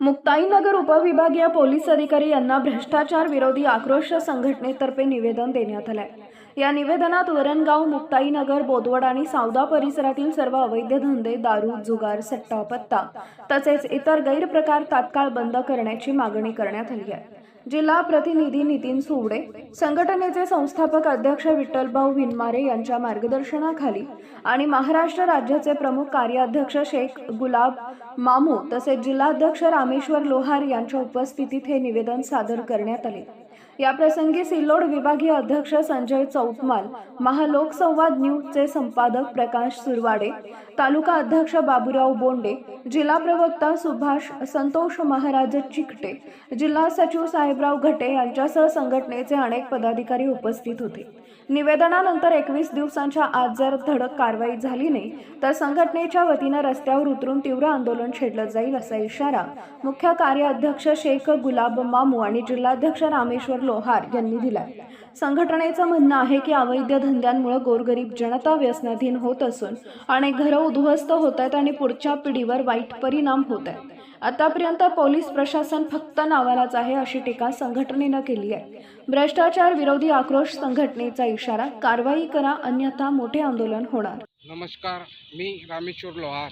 मुक्ताईनगर उपविभागीय पोलीस अधिकारी यांना भ्रष्टाचार विरोधी आक्रोश संघटनेतर्फे निवेदन देण्यात आलंय. या निवेदनात वरणगाव मुक्ताईनगर बोदवड आणि सावदा परिसरातील सर्व अवैध धंदे दारू जुगार सट्टा पत्ता तसेच इतर गैरप्रकार तात्काळ बंद करण्याची मागणी करण्यात आली आहे. जिल्हा प्रतिनिधी नितीन सुवडे संघटनेचे संस्थापक अध्यक्ष विठ्ठलभाऊ विनमारे यांच्या मार्गदर्शनाखाली आणि महाराष्ट्र राज्याचे प्रमुख कार्याध्यक्ष शेख गुलाब मामू तसेच जिल्हाध्यक्ष रामेश्वर लोहार यांच्या उपस्थितीत हे निवेदन सादर करण्यात आले. याप्रसंगी सिल्लोड विभागीय अध्यक्ष संजय चौतमाल महालोकसंवाद न्यूजचे संपादक प्रकाश सुरवाडे तालुका अध्यक्ष बाबूराव बोंडे जिल्हा प्रवक्ता सुभाष संतोष महाराज चिकटे जिल्हा सचिव साहेबराव घटे यांच्यासह संघटनेचे अनेक पदाधिकारी उपस्थित होते. निवेदनानंतर एकवीस दिवसांच्या आत जर धडक कारवाई झाली नाही तर संघटनेच्या वतीनं रस्त्यावर उतरून तीव्र आंदोलन छेडलं जाईल असा इशारा मुख्य कार्याध्यक्ष शेख गुलाब मामू आणि जिल्हाध्यक्ष रामेश्वर लोहार यांनी दिला संघटनेचं म्हणणं आहे की अवैध धंद्यांमुळे गोरगरीब जनता व्यसनाधीन होत असून अनेक घरं उद्ध्वस्त होत आहेत आणि पुढच्या पिढीवर वाईट परिणाम होत आहेत आतापर्यंत पोलीस प्रशासन फक्त नावालाच आहे अशी टीका संघटनेनं केली आहे. भ्रष्टाचार विरोधी आक्रोश संघटनेचा इशारा कारवाई करा अन्यथा मोठे आंदोलन होणार. नमस्कार मी रामेश्वर लोहार.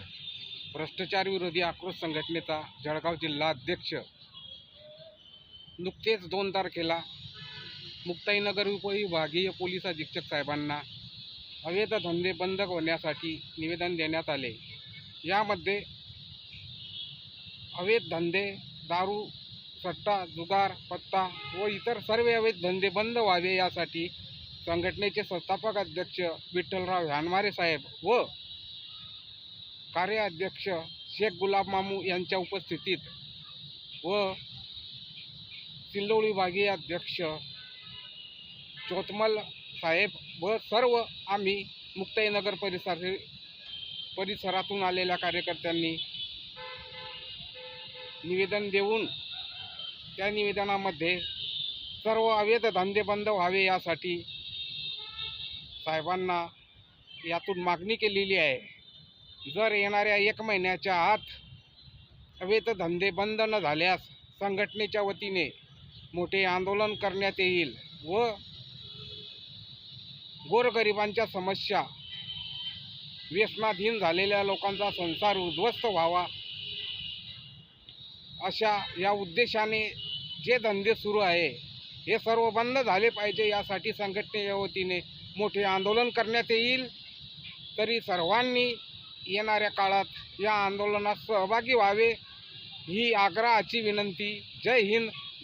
भ्रष्टाचार विरोधी आक्रोश संघटनेचा जळगाव जिल्हा अध्यक्ष नुकतेच दोन तारखेला मुक्ताईनगर उपविभागीय पोलीस अधीक्षक साहेबांना अवैध धंदे बंद होण्यासाठी निवेदन देण्यात आले. यामध्ये अवैध धंदे दारू सट्टा जुगार पत्ता व इतर सर्व अवैध धंदे बंद व्हावे यासाठी संघटनेचे संस्थापक अध्यक्ष विठ्ठलराव हानमारे साहेब व कार्याध्यक्ष शेख गुलाब मामू यांच्या उपस्थितीत व सिल्लोळी विभागीय अध्यक्ष चोतमल साहेब व सर्व आम्ही मुक्ताईनगर परिसर परिसरातून आलेल्या कार्यकर्त्यांनी निवेदन देऊन त्या निवेदनामध्ये सर्व अवैध धंदे बंद व्हावे यासाठी साहेबांना यातून मागणी केलेली आहे. जर येणाऱ्या एक महिन्याच्या आत अवैध धंदे बंद न झाल्यास संघटनेच्या वतीने मोठे आंदोलन करण्यात येईल व गोरगरिबांच्या समस्या व्यसनाधीन झालेल्या लोकांचा संसार उद्ध्वस्त व्हावा अशा या उद्देशाने जे धंदे सुरू आहे हे सर्व बंद झाले पाहिजे यासाठी संघटनेच्या वतीने मोठे आंदोलन करण्यात येईल. तरी सर्वांनी येणाऱ्या काळात या आंदोलनात सहभागी व्हावे ही आग्रहाची विनंती. जय हिंद.